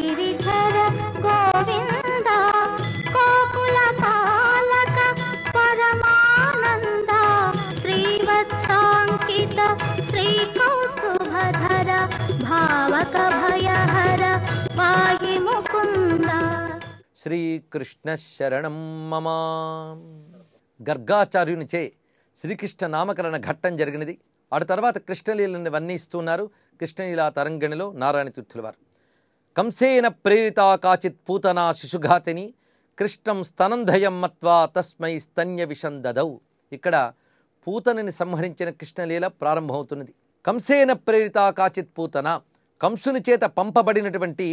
గిరిధర గోవింద గోకుల పాలక పరమానంద శ్రీవత్సాంకిత శ్రీ భావక భయహర పాయి ముకుంద. శ్రీకృష్ణ శరణం మమ. గర్గాచార్యునిచే శ్రీకృష్ణ నామకరణ ఘట్టం జరిగినది. ఆ తర్వాత కృష్ణలీలను వర్ణిస్తున్నారు. కృష్ణలీలా తరంగణిలో నారాయణ తీర్థుల వారు. కంసేన ప్రేరిత కాచిత్ పూతనా శిశుఘాతిని కృష్ణం స్తనంధయం మత్వా తస్మై స్తన్య విషం దదౌ. ఇక్కడ పూతనని సంహరించిన కృష్ణలీల ప్రారంభమవుతున్నది. కంసేన ప్రేరిత కాచిత్ పూతన కంసుని చేత పంపబడినటువంటి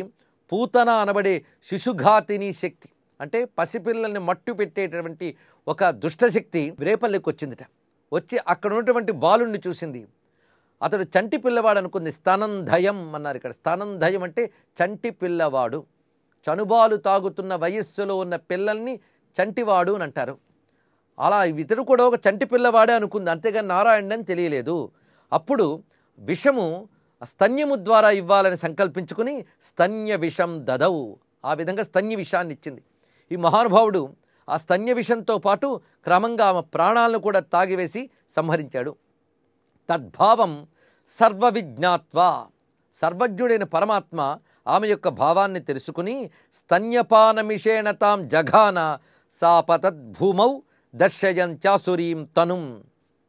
పూతన అనబడే శిశుఘాతిని శక్తి. అంటే పసిపిల్లల్ని మట్టు పెట్టేటటువంటి ఒక దుష్టశక్తి రేపల్లికి వచ్చిందిట వచ్చి అక్కడ ఉన్నటువంటి బాలుణ్ణి చూసింది. అతడు చంటి పిల్లవాడు అనుకుంది స్తనంధయం అన్నారు ఇక్కడ. స్తనంధయం అంటే చంటి పిల్లవాడు. చనుబాలు తాగుతున్న వయస్సులో ఉన్న పిల్లల్ని చంటివాడు అని అంటారు. అలా ఇతడు కూడా ఒక చంటి పిల్లవాడే అనుకుంది అంతేగాని నారాయణ అని తెలియలేదు. అప్పుడు విషము స్తన్యము ద్వారా ఇవ్వాలని సంకల్పించుకుని స్తన్య విషం దదవు. ఆ విధంగా స్తన్య విషాన్ని ఇచ్చింది. ఈ మహానుభావుడు ఆ స్తన్య విషంతో పాటు క్రమంగా ఆమె ప్రాణాలను కూడా తాగివేసి సంహరించాడు. తద్భావం సర్వవిజ్ఞాత్వ. సర్వజ్ఞుడైన పరమాత్మ ఆమె యొక్క భావాన్ని తెలుసుకుని స్తన్యపానమిషేణ తాం జఘాన సాపతద్భూమౌ దర్శయంచాసురీం తనుం.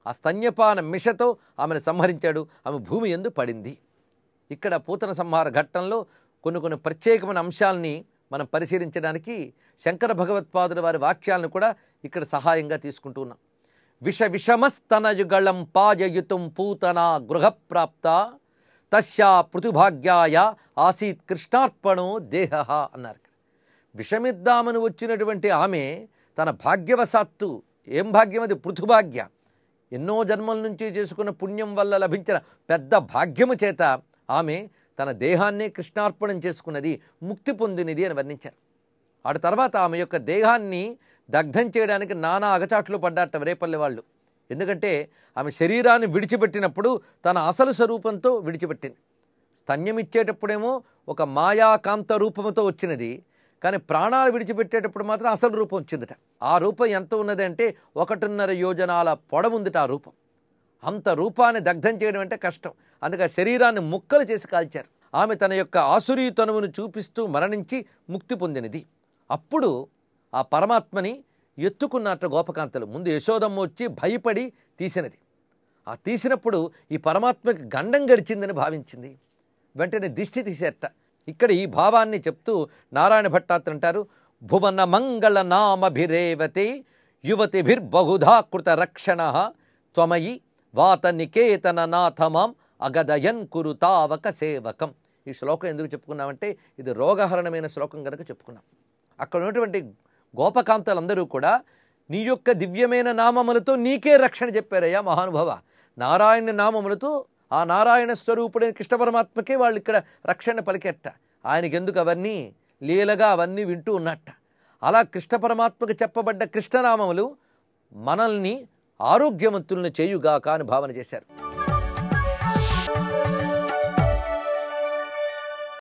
ఆ స్తన్యపాన మిషతో ఆమెను సంహరించాడు. ఆమె భూమి ఎందు పడింది. ఇక్కడ పూతన సంహార ఘట్టంలో కొన్ని కొన్ని ప్రత్యేకమైన అంశాలని మనం పరిశీలించడానికి శంకర భగవత్పాదుల వారి వాక్యాలను కూడా ఇక్కడ సహాయంగా తీసుకుంటున్నాం విష విషమస్తనయుగళం పాయయుతుం పూతనా గృహప్రాప్త. తస్యా పృథుభాగ్యాయ ఆసీత్ కృష్ణార్పణో దేహ అన్నారు విషమిద్దామని వచ్చినటువంటి ఆమె తన భాగ్యవశాత్తు ఏం భాగ్యం అది? పృథుభాగ్య. ఎన్నో జన్మల నుంచి చేసుకున్న పుణ్యం వల్ల లభించిన పెద్ద భాగ్యము చేత ఆమె తన దేహాన్నే కృష్ణార్పణం చేసుకున్నది ముక్తి పొందినది అని వర్ణించారు. ఆడ తర్వాత ఆమె యొక్క దేహాన్ని దగ్ధం చేయడానికి నానా అగచాట్లు పడ్డాట రేపల్లి వాళ్ళు. ఎందుకంటే ఆమె శరీరాన్ని విడిచిపెట్టినప్పుడు తన అసలు స్వరూపంతో విడిచిపెట్టింది. స్తన్యమిచ్చేటప్పుడేమో ఒక మాయాకాంత రూపంతో వచ్చినది కానీ ప్రాణాలు విడిచిపెట్టేటప్పుడు మాత్రం అసలు రూపం వచ్చిందట. ఆ రూపం ఎంత ఉన్నది అంటే ఒకటిన్నర యోజనాల పొడవుందిట ఆ రూపం. అంత రూపాన్ని దగ్ధం చేయడం అంటే కష్టం. అందుకే శరీరాన్ని ముక్కలు చేసి కాల్చారు. ఆమె తన యొక్క ఆసురీ తనువును చూపిస్తూ మరణించి ముక్తి పొందినది. అప్పుడు ఆ పరమాత్మని ఎత్తుకున్నట్టు గోపకాంతలు. ముందు యశోదమ్మ వచ్చి భయపడి తీసినది. ఆ తీసినప్పుడు ఈ పరమాత్మకి గండం గడిచిందని భావించింది. వెంటనే దిష్టి తీసేట. ఇక్కడ ఈ భావాన్ని చెప్తూ నారాయణ భట్టాత్ర అంటారు భువన మంగళ నామభిరేవతే యువతిభిర్బహుధా కృత రక్షణ త్వమయి వాత నికేతన నాథమాం అగదయన్ కురు తావక సేవకం. ఈ శ్లోకం ఎందుకు చెప్పుకున్నామంటే ఇది రోగహరణమైన శ్లోకం కనుక చెప్పుకున్నాం. అక్కడ ఉన్నటువంటి గోపకాంతలందరూ కూడా నీ యొక్క దివ్యమైన నామములతో నీకే రక్షణ చెప్పారయ్యా మహానుభవ. నారాయణ నామములతో ఆ నారాయణ స్వరూపుడైన కృష్ణ పరమాత్మకే వాళ్ళు ఇక్కడ రక్షణ పలికెట్ట. ఆయనకి ఎందుకు అవన్నీ? లీలగా అవన్నీ వింటూ ఉన్నట్ట. అలా కృష్ణ పరమాత్మకు చెప్పబడ్డ కృష్ణనామములు మనల్ని ఆరోగ్యవంతులను చేయుగాక అని భావన చేశారు.